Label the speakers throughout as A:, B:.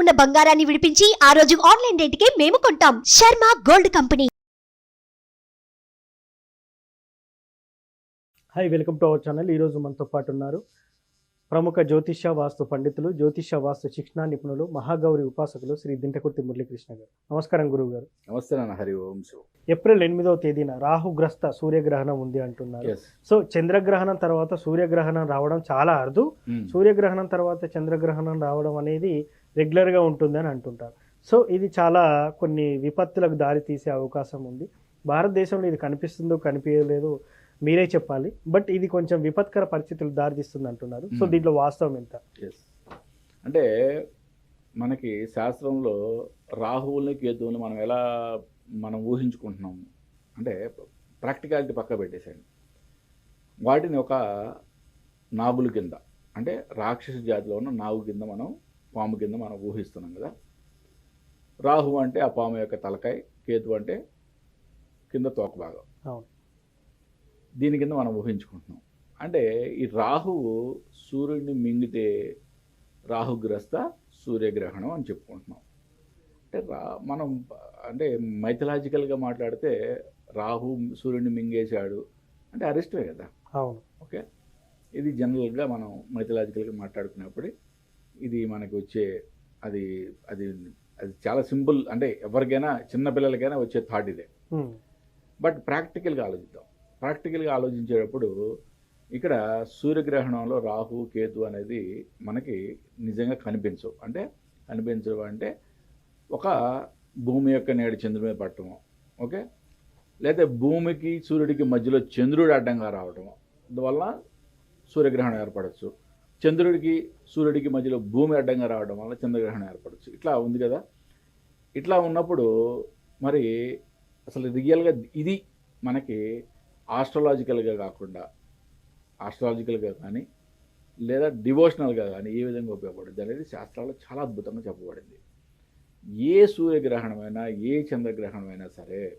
A: ఉన్న బంగారాన్ని విడిపించి ఆ రోజు ఆన్లైన్ రేటుకే మేము కొంటాం. Sharma gold company.
B: Hi welcome to our channel. ఈరోజు మనతో పాటు ఉన్నారు ప్రముఖ జ్యోతిష వాస్తు పండితులు జ్యోతిష వాస్తు శిక్షణ నిపుణులు మహాగౌరి ఉపాసకులు శ్రీ దింటకుర్తి మురళీకృష్ణ గారు. నమస్కారం గురువు గారు.
C: నమస్తే నాన్న హరి ఓం శివ.
B: ఏప్రిల్ ఎనిమిదవ తేదీన రాహుగ్రస్త సూర్యగ్రహణం ఉంది అంటున్నారు. సో చంద్రగ్రహణం తర్వాత సూర్యగ్రహణం రావడం చాలా అరుదు. సూర్యగ్రహణం తర్వాత చంద్రగ్రహణం రావడం అనేది రెగ్యులర్గా ఉంటుంది అని అంటుంటారు. సో ఇది చాలా కొన్ని విపత్తులకు దారి తీసే అవకాశం ఉంది. భారతదేశంలో ఇది కనిపిస్తుందో కనిపించలేదు మీరే చెప్పాలి. బట్ ఇది కొంచెం విపత్కర పరిస్థితులు దారితీస్తుంది అంటున్నారు. So
C: Hmm.
B: దీంట్లో వాస్తవం ఎంత?
C: ఎస్ అంటే మనకి శాస్త్రంలో రాహువుల్ని కేతువుని మనం ఎలా మనం ఊహించుకుంటున్నాము అంటే ప్రాక్టికాలిటీ పక్క పెట్టేసేయండి. వాటిని ఒక నాగుల కింద అంటే రాక్షస జాతిలో ఉన్న నాగు కింద మనం పాము కింద మనం ఊహిస్తున్నాం కదా. రాహు అంటే ఆ పాము యొక్క తలకాయ కేతు అంటే కింద తోక భాగం. దీని కింద మనం ఊహించుకుంటున్నాం. అంటే ఈ రాహువు సూర్యుడిని మింగితే రాహుగ్రస్త సూర్యగ్రహణం అని చెప్పుకుంటున్నాం. అంటే రా మనం అంటే మైథలాజికల్గా మాట్లాడితే రాహు సూర్యుడిని మింగేశాడు అంటే అరిష్టమే కదా.
B: అవును.
C: ఓకే? ఇది జనరల్గా మనం మైథలాజికల్గా మాట్లాడుకున్నప్పుడు ఇది మనకి వచ్చే అది అది అది చాలా సింపుల్ అంటే ఎవరికైనా చిన్నపిల్లలకైనా వచ్చే థాట్ ఇదే. బట్ ప్రాక్టికల్గా ఆలోచిద్దాం. ప్రాక్టికల్గా ఆలోచించేటప్పుడు ఇక్కడ సూర్యగ్రహణంలో రాహు కేతు అనేది మనకి నిజంగా కనిపించవు. అంటే కనిపించవు అంటే ఒక భూమి యొక్క నేడు చంద్రుడి మీద పట్టడము ఓకే? లేదా భూమికి సూర్యుడికి మధ్యలో చంద్రుడు అడ్డంగా రావటము అందువల్ల సూర్యగ్రహణం ఏర్పడవచ్చు చంద్రుడికి సూర్యుడికి మధ్యలో భూమి అడ్డంగా రావడం వల్ల చంద్రగ్రహణం ఏర్పడచ్చు. ఇట్లా ఉంది కదా? ఇట్లా ఉన్నప్పుడు మరి అసలు రియల్గా ఇది మనకి ఆస్ట్రాలజికల్గా కాకుండా ఆస్ట్రాలజికల్గా కానీ లేదా డివోషనల్గా కానీ ఏ విధంగా ఉపయోగపడుతుంది అనేది శాస్త్రాల్లో చాలా అద్భుతంగా చెప్పబడింది. ఏ సూర్యగ్రహణమైనా ఏ చంద్రగ్రహణమైనా సరే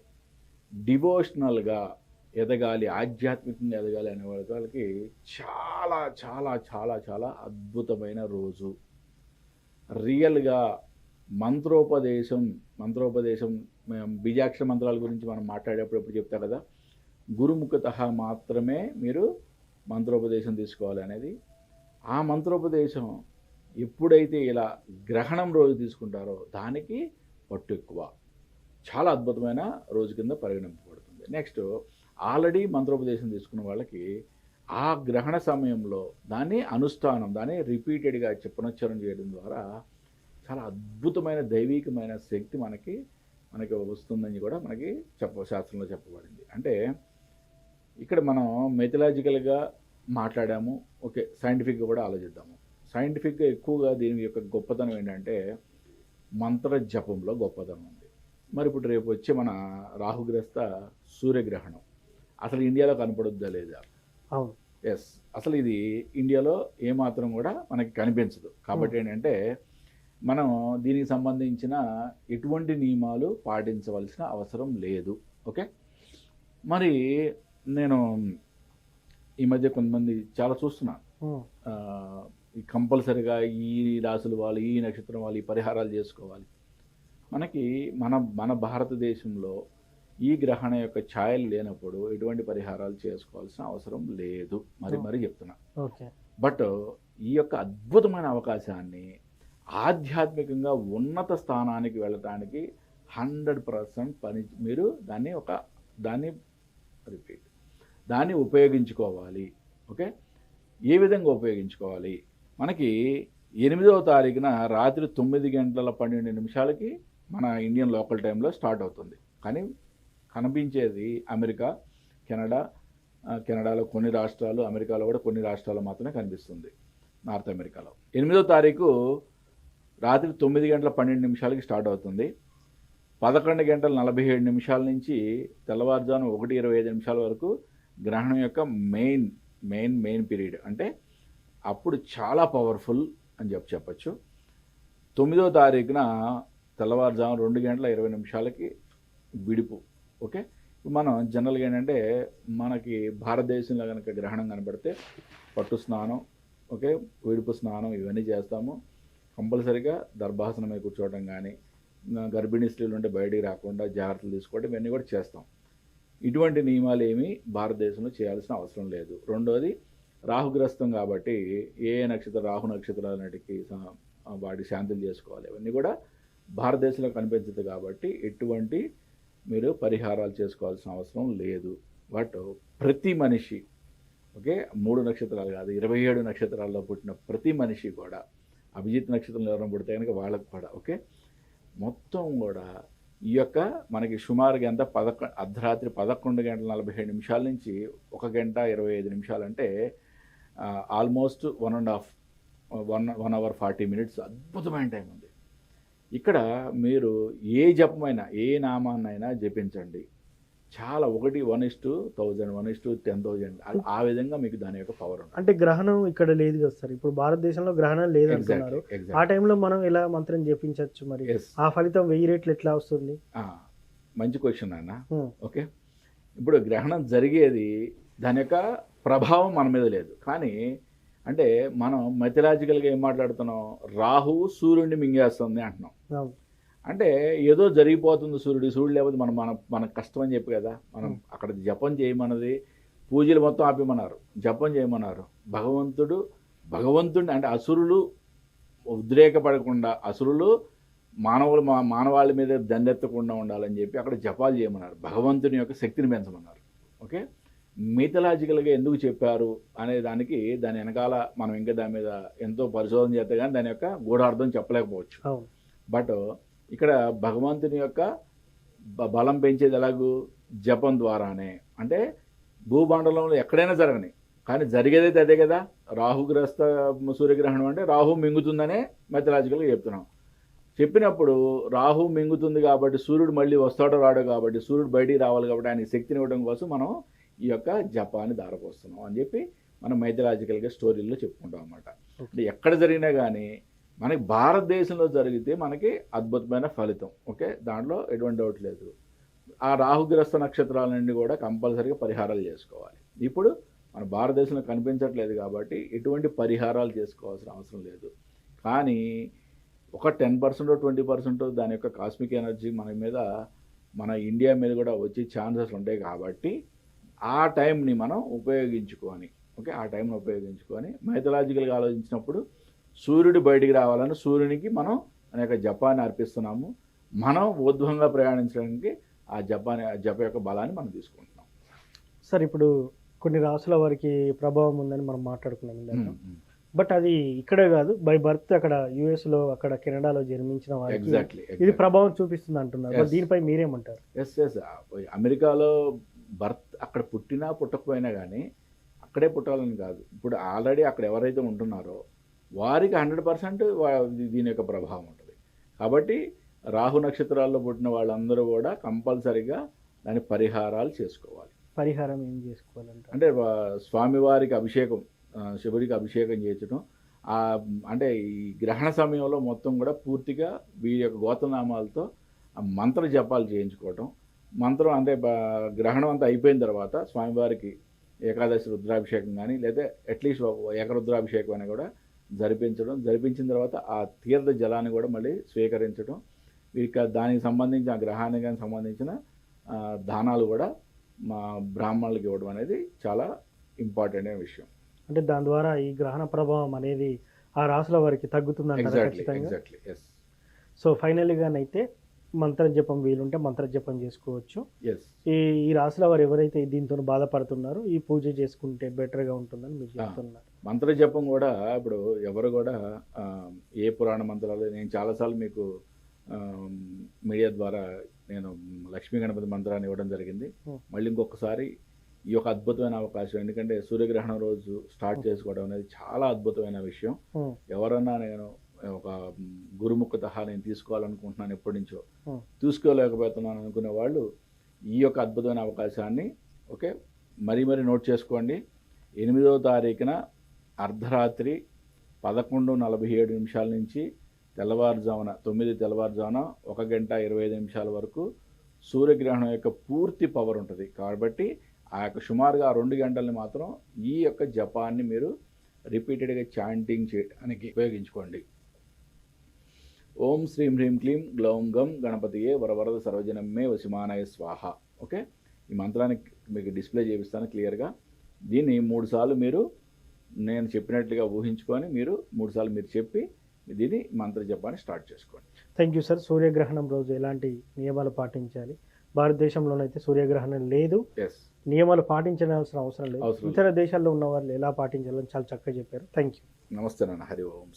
C: డివోషనల్గా ఎదగాలి ఆధ్యాత్మికంగా ఎదగాలి అనే వాళ్ళకి చాలా చాలా చాలా చాలా అద్భుతమైన రోజు. రియల్గా మంత్రోపదేశం మంత్రోపదేశం మేము బీజాక్షర మంత్రాల గురించి మనం మాట్లాడేటప్పుడు ఎప్పుడు చెప్తా కదా? గురుముఖత మాత్రమే మీరు మంత్రోపదేశం తీసుకోవాలి అనేది. ఆ మంత్రోపదేశం ఎప్పుడైతే ఇలా గ్రహణం రోజు తీసుకుంటారో దానికి పట్టు ఎక్కువ. చాలా అద్భుతమైన రోజు కింద పరిగణింపబడుతుంది. నెక్స్ట్ ఆల్రెడీ మంత్రోపదేశం తీసుకున్న వాళ్ళకి ఆ గ్రహణ సమయంలో దాన్ని అనుష్ఠానం దాన్ని రిపీటెడ్గా చెప్పనోచ్చారం చేయడం ద్వారా చాలా అద్భుతమైన దైవికమైన శక్తి మనకి మనకి వస్తుందని కూడా మనకి చెప్ప శాస్త్రంలో చెప్పబడింది. అంటే ఇక్కడ మనం మెథలాజికల్గా మాట్లాడాము. ఓకే సైంటిఫిక్గా కూడా ఆలోచిద్దాము. సైంటిఫిక్గా ఎక్కువగా దీని యొక్క గొప్పతనం ఏంటంటే మంత్ర జపంలో గొప్పతనం ఉంది. మరి ఇప్పుడు రేపు వచ్చే మన రాహుగ్రస్త సూర్యగ్రహణం. అసలు ఇండియాలో కనపడుద్దా లేదా?
B: అవును.
C: ఎస్ అసలు ఇది ఇండియాలో ఏమాత్రం కూడా మనకి కనిపించదు. కాబట్టి ఏంటంటే మనం దీనికి సంబంధించిన ఎటువంటి నియమాలు పాటించవలసిన అవసరం లేదు. ఓకే? మరి నేను ఈ మధ్య కొంతమంది చాలా చూస్తున్నాను. కంపల్సరిగా ఈ రాసుల వాళ్ళు ఈ నక్షత్రం వాళ్ళు ఈ పరిహారాలు చేసుకోవాలి. మనకి మన మన భారతదేశంలో ఈ గ్రహణ యొక్క ఛాయలు లేనప్పుడు ఎటువంటి పరిహారాలు చేసుకోవాల్సిన అవసరం లేదు. మరి మరి చెప్తున్నా.
B: ఓకే.
C: బట్ ఈ యొక్క అద్భుతమైన అవకాశాన్ని ఆధ్యాత్మికంగా ఉన్నత స్థానానికి వెళ్ళటానికి హండ్రెడ్ పర్సెంట్ పని మీరు దాన్ని ఒక దాన్ని రిపీట్. దాన్ని ఉపయోగించుకోవాలి. ఓకే? ఏ విధంగా ఉపయోగించుకోవాలి? మనకి ఎనిమిదవ తారీఖున రాత్రి తొమ్మిది గంటల పన్నెండు నిమిషాలకి మన ఇండియన్ లోకల్ టైంలో స్టార్ట్ అవుతుంది. కానీ కనిపించేది అమెరికా కెనడా కెనడాలో కొన్ని రాష్ట్రాలు అమెరికాలో కూడా కొన్ని రాష్ట్రాలు మాత్రమే కనిపిస్తుంది నార్త్ అమెరికాలో. ఎనిమిదో తారీఖు రాత్రి తొమ్మిది గంటల పన్నెండు నిమిషాలకి స్టార్ట్ అవుతుంది. పదకొండు గంటల నలభై ఏడు నిమిషాల నుంచి తెల్లవారుజాము ఒకటి ఇరవై ఐదు నిమిషాల వరకు గ్రహణం యొక్క మెయిన్ మెయిన్ మెయిన్ పీరియడ్. అంటే అప్పుడు చాలా పవర్ఫుల్ అని చెప్పి చెప్పచ్చు. తొమ్మిదో తారీఖున తెల్లవారుజాము రెండు గంటల ఇరవై నిమిషాలకి విడుపు. ఓకే? మనం జనరల్గా ఏంటంటే మనకి భారతదేశంలో కనుక గ్రహణం కనబడితే పట్టు స్నానం ఓకే? విడుపు స్నానం ఇవన్నీ చేస్తాము. కంపల్సరిగా దర్భాసనమే కూర్చోవడం కానీ గర్భిణీ స్త్రీలు ఉంటే బయటికి రాకుండా జాగ్రత్తలు తీసుకోవడం ఇవన్నీ కూడా చేస్తాం. ఇటువంటి నియమాలు ఏమీ భారతదేశంలో చేయాల్సిన అవసరం లేదు. రెండోది రాహుగ్రస్తం కాబట్టి ఏ నక్షత్ర రాహు నక్షత్రాలన్నిటికీ స- వాటి శాంతులు చేసుకోవాలి. ఇవన్నీ కూడా భారతదేశంలో కనిపించదు కాబట్టి ఎటువంటి మీరు పరిహారాలు చేసుకోవాల్సిన అవసరం లేదు. బట్ ప్రతి మనిషి ఓకే మూడు నక్షత్రాలు కాదు ఇరవై ఏడు నక్షత్రాల్లో పుట్టిన ప్రతి మనిషి కూడా అభిజిత్ నక్షత్రంలో ఎవరైనా పుడితే కనుక వాళ్ళకు కూడా ఓకే? మొత్తం కూడా ఈ యొక్క మనకి సుమారుగా ఎంత పదకొ అర్ధరాత్రి పదకొండు గంటల నలభై ఏడు నిమిషాల నుంచి ఒక గంట ఇరవై ఐదు నిమిషాలు అంటే almost one and half one one hour forty minutes అద్భుతమైన టైం ఉంది. ఇక్కడ మీరు ఏ జపమైనా ఏ నామాన్నైనా జపించండి. చాలా ఒకటి one is two thousand one is two ten thousand. ఆ విధంగా మీకు దాని యొక్క పవర్ ఉంటుంది.
B: అంటే గ్రహణం ఇక్కడ లేదు కదా సార్. ఇప్పుడు భారతదేశంలో గ్రహణం లేదు అంటున్నారు ఆ టైంలో మనం ఎలా మంత్రం జపించవచ్చు మరి. ఆ ఫలితం వెయ్యి రెట్లు ఎట్లా వస్తుంది?
C: మంచి క్వశ్చన్ అన్న.
B: Hmm.
C: ఓకే. ఇప్పుడు గ్రహణం జరిగేది దాని యొక్క ప్రభావం మన మీద లేదు. కానీ అంటే మనం మెథలాజికల్గా ఏం మాట్లాడుతున్నాం? రాహువు సూర్యుడిని మింగేస్తుంది అంటున్నాం. అంటే ఏదో జరిగిపోతుంది సూర్యుడు. సూర్యుడు లేకపోతే మనం మన మనకు కష్టం అని చెప్పి కదా. మనం అక్కడ జపం చేయమన్నది పూజలు మొత్తం ఆపేమన్నారు జపం చేయమన్నారు. భగవంతుడు భగవంతుడిని అంటే అసురులు ఉద్రేకపడకుండా అసురులు మానవులు మా మానవాళి మీద దండెత్తకుండా ఉండాలని చెప్పి అక్కడ జపాలు చేయమన్నారు. భగవంతుని యొక్క శక్తిని పెంచమన్నారు. ఓకే? మీథలాజికల్గా ఎందుకు చెప్పారు అనే దానికి దాని వెనకాల మనం ఇంకా దాని మీద ఎంతో పరిశోధన చేస్తే కానీ దాని యొక్క గూఢార్థం చెప్పలేకపోవచ్చు. బట్ ఇక్కడ భగవంతుని యొక్క బలం పెంచేది ఎలాగూ జపం ద్వారానే. అంటే భూమండలంలో ఎక్కడైనా జరగని. కానీ జరిగేదైతే అదే కదా. రాహుగ్రస్త సూర్యగ్రహణం అంటే రాహు మింగుతుందనే మెథలాజికల్గా చెప్తున్నాం. చెప్పినప్పుడు రాహు మింగుతుంది కాబట్టి సూర్యుడు మళ్ళీ వస్తాడో రాడో కాబట్టి సూర్యుడు బయటికి రావాలి కాబట్టి ఆయన శక్తిని ఇవ్వడం కోసం మనం ఈ యొక్క జపాన్ని దారపోస్తున్నాం అని చెప్పి మనం మైథలాజికల్గా స్టోరీల్లో చెప్పుకుంటాం అన్నమాట. అంటే ఎక్కడ జరిగినా కానీ మనకి భారతదేశంలో జరిగితే మనకి అద్భుతమైన ఫలితం. ఓకే? దాంట్లో ఎటువంటి డౌట్ లేదు. ఆ రాహుగ్రస్త నక్షత్రాలన్నీ కూడా కంపల్సరీగా పరిహారాలు చేసుకోవాలి. ఇప్పుడు మన భారతదేశంలో కనిపించట్లేదు కాబట్టి ఎటువంటి పరిహారాలు చేసుకోవాల్సిన అవసరం లేదు. కానీ ఒక టెన్ పర్సెంట్ ట్వంటీ పర్సెంట్ దాని యొక్క కాస్మిక్ ఎనర్జీ మన మీద మన ఇండియా మీద కూడా వచ్చే ఛాన్సెస్ ఉంటాయి కాబట్టి ఆ టైంని మనం ఉపయోగించుకొని ఓకే? ఆ టైంని ఉపయోగించుకొని మైథలాజికల్గా ఆలోచించినప్పుడు సూర్యుడు బయటికి రావాలని సూర్యునికి మనం అనేక జపాన్ని అర్పిస్తున్నాము. మనం ఊర్ధ్వంగా ప్రయాణించడానికి ఆ జపాన్ ఆ జప యొక్క బలాన్ని మనం తీసుకుంటున్నాం.
B: సార్ ఇప్పుడు కొన్ని రాసుల వారికి ప్రభావం ఉందని మనం మాట్లాడుకున్నాం ఇందాక. బట్ అది ఇక్కడే కాదు బై బర్త్ అక్కడ యుఎస్లో అక్కడ కెనడాలో జన్మించిన వారికి
C: ఎగ్జాక్ట్లీ
B: ఇది ప్రభావం చూపిస్తుంది అంటున్నారు. దీనిపై మీరేమంటారు?
C: ఎస్ ఎస్ అమెరికాలో బర్త్ అక్కడ పుట్టినా పుట్టకపోయినా కానీ అక్కడే పుట్టాలని కాదు. ఇప్పుడు ఆల్రెడీ అక్కడ ఎవరైతే ఉంటున్నారో వారికి హండ్రెడ్ పర్సెంట్ దీని యొక్క ప్రభావం ఉంటుంది. కాబట్టి రాహు నక్షత్రాల్లో పుట్టిన వాళ్ళందరూ కూడా కంపల్సరీగా దాని పరిహారాలు చేసుకోవాలి.
B: పరిహారం ఏం చేసుకోవాలంటారు?
C: అంటే స్వామివారికి అభిషేకం శివుడికి అభిషేకం చేయించడం అంటే ఈ గ్రహణ సమయంలో మొత్తం కూడా పూర్తిగా వీరి యొక్క గోతనామాలతో మంత్ర జపాలు చేయించుకోవటం. మంత్రం అంటే గ్రహణం అంతా అయిపోయిన తర్వాత స్వామివారికి ఏకాదశి రుద్రాభిషేకం కానీ లేదా అట్లీస్ట్ ఏకరుద్రాభిషేకం అని కూడా జరిపించడం. జరిపించిన తర్వాత ఆ తీర్థ జలాన్ని కూడా మళ్ళీ స్వీకరించడం. వీరికి దానికి సంబంధించిన ఆ గ్రహానికి సంబంధించిన దానాలు కూడా మా బ్రాహ్మణులకు ఇవ్వడం అనేది చాలా ఇంపార్టెంట్ అయిన విషయం.
B: అంటే దాని ద్వారా ఈ గ్రహణ ప్రభావం అనేది ఆ రాసుల వారికి
C: ఎగ్జాక్ట్లీ ఎస్
B: సో ఫైనల్గానైతే మంత్ర జపం వీలుంటే మంత్ర జపం చేసుకోవచ్చు.
C: ఎస్
B: ఈ ఈ రాసుల వారు ఎవరైతే దీంతో బాధపడుతున్నారో ఈ పూజ చేసుకుంటే బెటర్గా ఉంటుందని మీరు చెప్తున్నారు.
C: మంత్ర జపం కూడా ఇప్పుడు ఎవరు కూడా ఏ పురాణ మంత్రాలు నేను చాలాసార్లు మీకు మీడియా ద్వారా నేను లక్ష్మీ గణపతి మంత్రాన్ని ఇవ్వడం జరిగింది. మళ్ళీ ఇంకొకసారి ఈ యొక్క అద్భుతమైన అవకాశం ఎందుకంటే సూర్యగ్రహణం రోజు స్టార్ట్ చేసుకోవడం అనేది చాలా అద్భుతమైన విషయం. ఎవరన్నా నేను ఒక గురుముఖత నేను తీసుకోవాలనుకుంటున్నాను ఎప్పటి నుంచో. తీసుకోలేకపోతున్నాను అనుకునే వాళ్ళు ఈ యొక్క అద్భుతమైన అవకాశాన్ని ఓకే మరీ మరీ నోట్ చేసుకోండి ఎనిమిదవ తారీఖున అర్ధరాత్రి పదకొండు నలభై ఏడు నిమిషాల నుంచి తెల్లవారుజామున తొమ్మిది తెల్లవారుజామున ఒక గంట ఇరవై ఐదు నిమిషాల వరకు సూర్యగ్రహణం యొక్క పూర్తి పవర్ ఉంటుంది. కాబట్టి ఆ యొక్క సుమారుగా ఆ రెండు గంటల్ని మాత్రం ఈ యొక్క జపాన్ని మీరు రిపీటెడ్గా చాంటింగ్ చేయడానికి ఉపయోగించుకోండి. ఓం శ్రీం హ్రీం క్లీం గ్లౌం గం గణపతియే వరవరద సర్వజనమే వసిమానాయ స్వాహ. ఓకే? ఈ మంత్రాన్ని మీకు డిస్ప్లే చేపిస్తాను క్లియర్గా. దీన్ని మూడుసార్లు మీరు నేను చెప్పినట్లుగా ఊహించుకొని మీరు మూడు సార్లు మీరు చెప్పి దీన్ని మంత్ర జపాన్ని స్టార్ట్ చేసుకోండి.
B: థ్యాంక్ యూ సార్ సూర్యగ్రహణం రోజు ఎలాంటి నియమాలు పాటించాలి? భారతదేశంలోనైతే సూర్యగ్రహణం లేదు.
C: ఎస్
B: నియమాలు పాటించాల్సిన అవసరం లేదు. ఇతర దేశాల్లో ఉన్న వాళ్ళు ఎలా పాటించాలని చాలా చక్కగా చెప్పారు. థ్యాంక్ యూ
C: నమస్తే నాన్న. హరి ఓం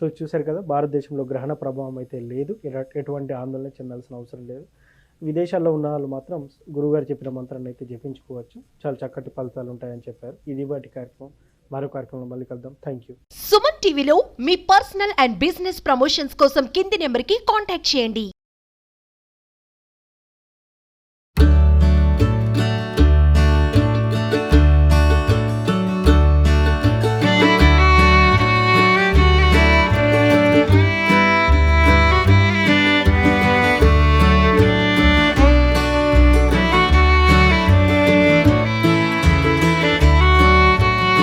B: సో చూశారు కదా భారతదేశంలో గ్రహణ ప్రభావం అయితే లేదు. ఎటువంటి ఆందోళన చెందాల్సిన అవసరం లేదు. విదేశాల్లో ఉన్న వాళ్ళు మాత్రం గురుగారు చెప్పిన మంత్రాన్ని అయితే జపించుకోవచ్చు. చాలా చక్కటి ఫలితాలు ఉంటాయని చెప్పారు. ఇది వాటి కార్యక్రమం. మరో కార్యక్రమంలో మళ్ళీ కలుద్దాం. థ్యాంక్ యూ
A: సుమన్ టీవీలో మీ పర్సనల్ అండ్ బిజినెస్ ప్రమోషన్స్ కోసం కింది నెంబర్కి కాంటాక్ట్ చేయండి.